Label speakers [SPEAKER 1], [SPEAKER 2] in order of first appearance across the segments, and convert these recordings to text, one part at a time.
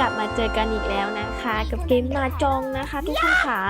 [SPEAKER 1] กลับมาเจอกันอีกแล้วนะคะ กับเกมมาจองนะคะ ทุกคนค่ะ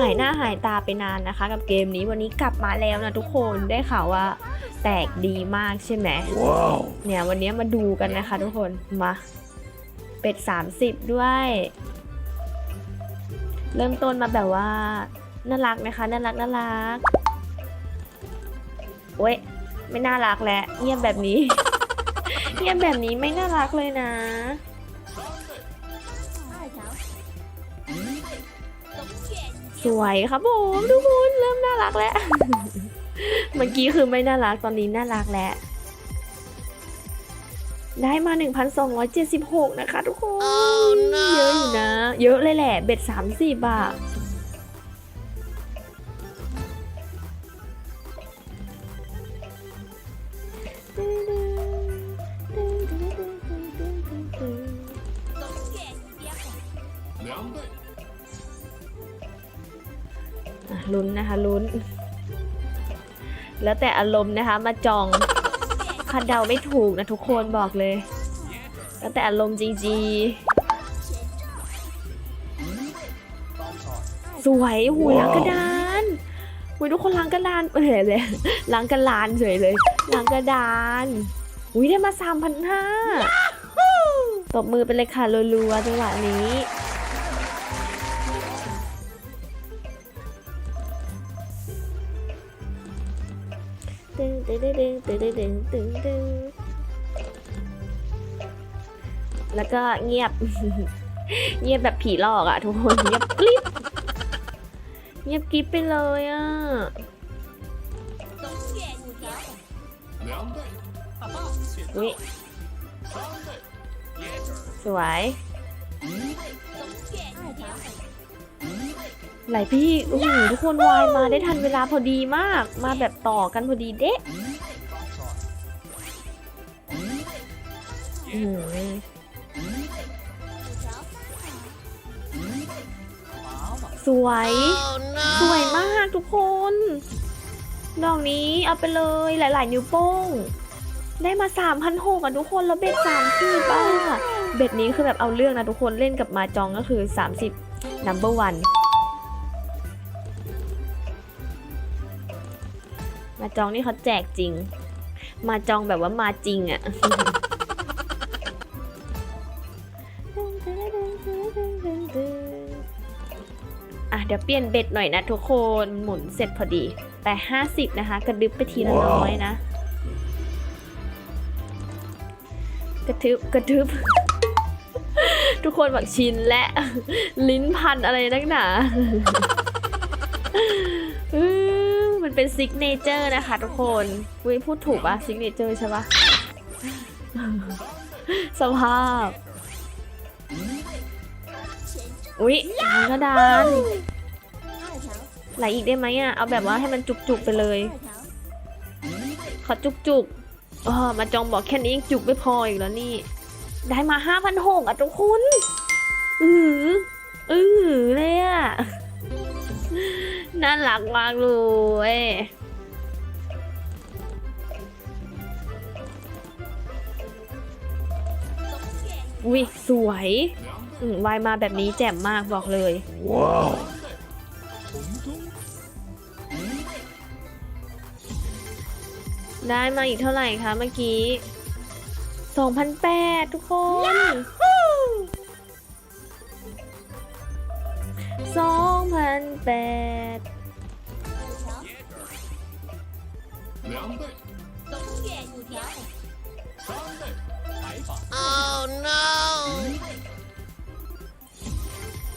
[SPEAKER 1] หายหน้าหายตาไปนานนะคะ กับเกมนี้วันนี้กลับมาแล้วนะทุกคนได้ข่าวว่า แตกดีมากใช่ไหม
[SPEAKER 2] Wow.
[SPEAKER 1] เนี่ยวันนี้มาดูกันนะคะ ทุกคนมาเป็ด 30 ด้วย เริ่มต้นมาแบบว่าน่ารักนะคะน่ารักน่ารักโอ้ยไม่น่ารักแล้วเงียบแบบนี้ เงียบแบบนี้ไม่น่ารักเลยนะ สวยครับผมทุกคนเริ่มน่ารักแล้ว เมื่อกี้คือไม่น่ารักตอนนี้น่ารักแล้ว ได้มา 1,276 นะคะทุกคนเยอะอยู่นะ เยอะเลยแหละ เบ็ด30บาท ลุ้นนะคะลุ้น แล้วแต่อารมณ์นะคะ มาจองคาดเดาไม่ถูกนะทุกคนบอกเลย แล้วแต่อารมณ์จริงๆ สวยหูยล้างกระดานหูยทุกคนล้างกระดานเฉยเลยล้างกระลานเฉยเลยล้างกระดานอุ้ยได้มาสามพันห้าตบมือไปเลยค่ะรัวๆจังหวะนี้ ดึงดึงดึงดึงดึงดึงแล้วก็เงียบ เงียบแบบผีหลอกอะทุกคนเงียบกริบเงียบกริบไปเลยอะนี่สวยหลายพี่โอ้โหทุกคนวายมาได้ทันเวลาพอดีมาก มาแบบต่อกันพอดีเด๊ะ อื้อหือสวย สวยมากทุกคน ดอกนี้เอาไปเลยหลาย ๆ นิ้วโป้ง ได้มา3 0 0 6อะทุกคน แล้วเบ็ด3 0บ้าเบ็ดนี้คือแบบเอาเรื่องนะทุกคนเล่นกับมาจองก็คือ 30 number one มาจองนี่เขาแจกจริง มาจองแบบว่ามาจริงอะ่ะ ยวเปลี่ยนเบ็ดหน่อยนะทุกคนหมุนเสร็จพอดี แต่ 50 นะคะ กระดึบไปทีละน้อยนะ กระทึบกระทึบ ทุกคนบอกชินและลิ้นพันอะไรนักหนาอืมมันเป็นซิกเนเจอร์นะคะทุกคนวิพูดถูกปะซิกเนเจอร์ใช่ปะสภาพ อุ๊ยหางกระดาน ไหลอีกได้ไหมอะ เอาแบบว่าให้มันจุกๆไปเลย ขอจุกๆอ๋อมาจองบอกแค่นี้ยังจุกไม่พออีกแล้วนี่ ได้มาห้าพันหกอะทุกคน อืออือเลยอะ น่ารักมากเลยอุ้ยสวย วายมาแบบนี้แจ่มมากบอกเลย
[SPEAKER 2] Wow.
[SPEAKER 1] ได้มาอีกเท่าไหร่คะเมื่อกี้2,008ทุกคน2,008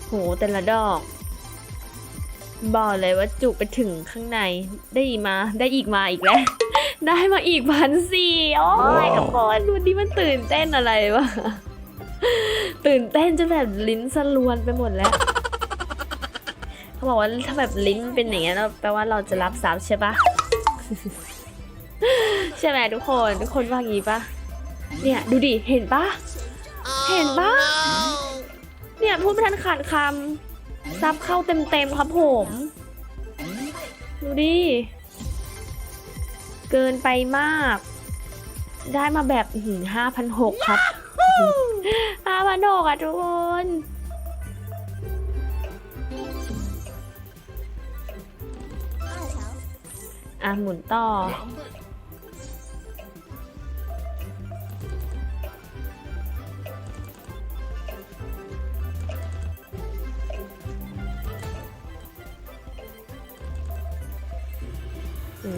[SPEAKER 1] โหแต่ละดอกบอกเลยว่าจุกไปถึงข้างในได้อีกมาได้อีกมาอีกแล้ว ได้มาอีกพันสี่โอ้ย
[SPEAKER 2] ว้าว
[SPEAKER 1] ทุกคนดูดิมันตื่นเต้นอะไรวะ ตื่นเต้นจนแบบลิ้นสลวนไปหมดแล้ว เขาบอกว่าถ้าแบบลิ้นเป็นอย่างเงี้ยแล้วแปลว่าเราจะรับซับใช่ปะใช่ไหมทุกคนทุกคนว่างี้ปะเนี่ยดูดิเห็นปะเห็นปะเนี่ยพูดไม่ทันขาดคำซับเข้าเต็มๆครับผม ดูดิ เกินไปมาก ได้มาแบบห้าพันหกครับห้าพันมาโดกอะทุกคนอะหมุนต่อ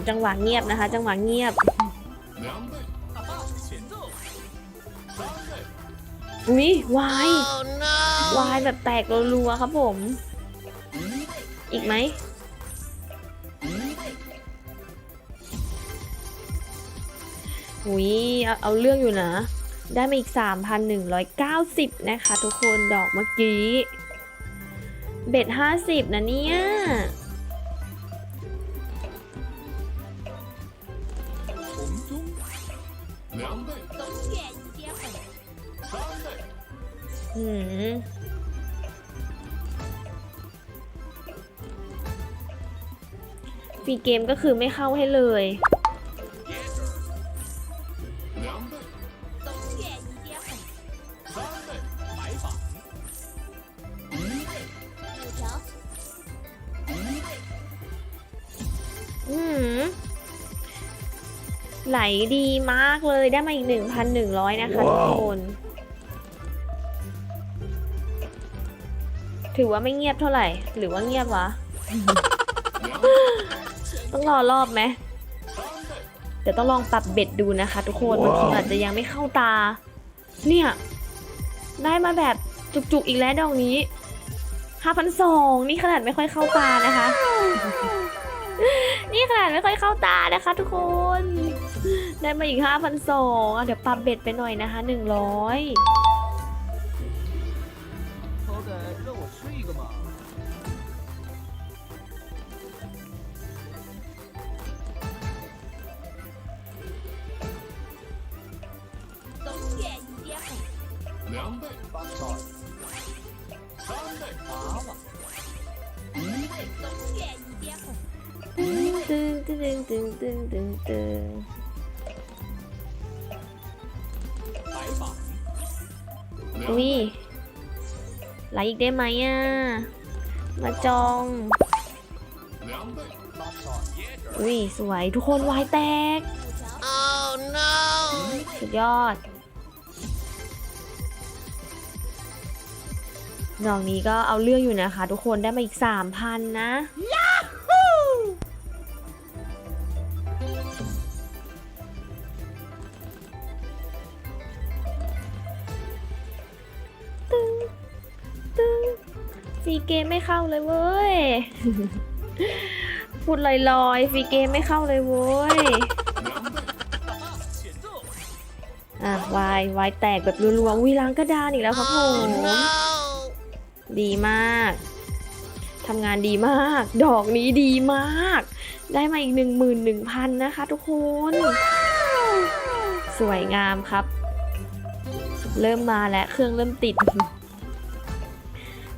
[SPEAKER 1] จังหวะเงียบนะคะ จังหวะเงียบ นี่วายวายแบบแตกรัวๆครับผม อีกไหมหุยเอาเอาเรื่องอยู่นะ ได้มาอีก 3,190 นะคะ ทุกคนดอกเมื่อกี้ เบ็ด50 นะเนี่ย ฟรีเกมก็คือไม่เข้าให้เลย อืมไหลดีมากเลยได้มาอีก 1,100 นะคะทุกคน ถือว่าไม่เงียบเท่าไหร่ หรือว่าเงียบวะ ต้องรอรอบไหมเดี๋ยวต้องลองปรับเบ็ดดูนะคะ ทุกคนบางทีอาจจะยังไม่เข้าตา เนี่ย ได้มาแบบจุกๆอีกแล้วดอกนี้5,200นี่ขนาดไม่ค่อยเข้าตานะคะ นี่ขนาดไม่ค่อยเข้าตานะคะ ทุกคน ได้มาอีก5,200อะเดี๋ยวปรับเบ็ดไปหน่อยนะคะ100
[SPEAKER 3] 好歹让我吃一个嘛。
[SPEAKER 2] 两倍
[SPEAKER 3] 八块，
[SPEAKER 2] 三倍
[SPEAKER 3] 八万，
[SPEAKER 1] 一倍增血一点红。噔噔噔噔噔噔噔！
[SPEAKER 2] 白
[SPEAKER 1] 榜，无意。 หลค์อีกได้ไหมอะ มาจอง อุ้ยสวยทุกคนวายแตก oh, no. สุดยอด น้องนี้ก็เอาเรื่องอยู่นะคะ ทุกคนได้มาอีก 3,000 นะ yeah! ซีเกมไม่เข้าเลยเว้ย พูดลอยๆซีเกมไม่เข้าเลยเว้ย อะวายวายแตกแบบรัวๆวิล้างกระดานอีกแล้วครับผมดีมากทำงานดีมาก ดอกนี้ดีมาก ได้มาอีก 11,000 นะคะทุกคน สวยงามครับ เริ่มมาแล้วเครื่องเริ่มติด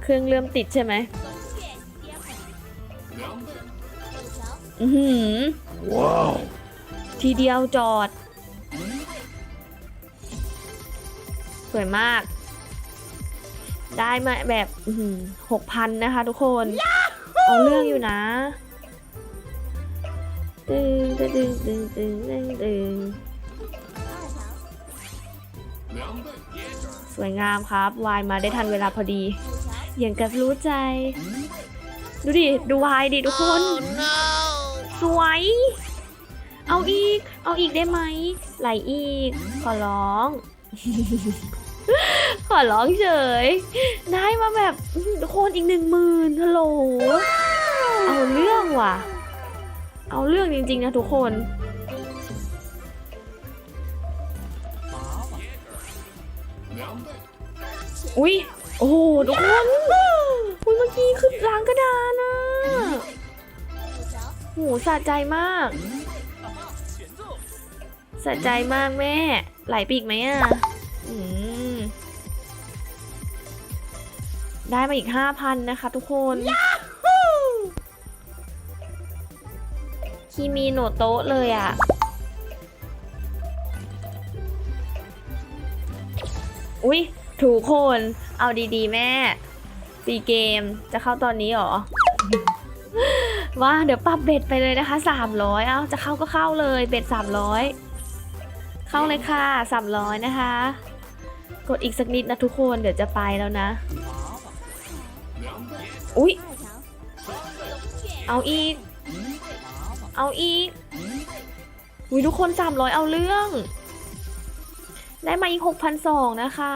[SPEAKER 1] เครื่องเริ่มติดใช่ไหมอือหือ
[SPEAKER 2] ว้าว
[SPEAKER 1] ทีเดียวจอด สวยมาก ได้มาแบบหกพันนะคะทุกคน เอาเรื่องอยู่นะ ตึงตึงตึงตึงตึงตึงตึงสวยงามครับ วายมาได้ทันเวลาพอดี อย่างกับรู้ใจ ดูดิ ดูวายดิทุกคน สวย เอาอีก เอาอีกได้ไหม ไหลอีก ขอร้อง ขอร้องเฉย ได้มาแบบทุกคนอีกหนึ่งหมื่นฮัลโหล เอาเรื่องว่ะ เอาเรื่องจริง ๆ นะทุกคนอุ้ย โอ้โหทุกคนอุ้ยเมื่อกี้คือล้างกระดานอะโหสะใจมาก，สะใจมากแม่ ไหลปีกไหมอะอืมได้มาอีกห้าพันนะคะทุกคนคีมีโนโตะเลยอะอุ้ย ทุกคนเอาดีๆ แม่ซีเกมจะเข้าตอนนี้หรอ ว่าเดี๋ยวปรับเบ็ดไปเลยนะคะ300เอาจะเข้าก็เข้าเลยเบ็ด300เข้าเลยค่ะ300นะคะ กดอีกสักนิดนะทุกคนเดี๋ยวจะไปแล้วนะ อุ๊ย เอาอีก เอาอีกอุ้ยทุกคน300เอาเรื่อง ได้มาอีก 6,200 นะคะ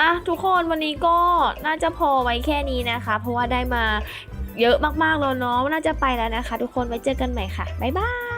[SPEAKER 1] อะทุกคนวันนี้ก็น่าจะพอไว้แค่นี้นะคะ เพราะว่าได้มาเยอะมากๆแล้วเนาะน่าจะไปแล้วนะคะ ทุกคนไว้เจอกันใหม่ค่ะ บ๊ายบาย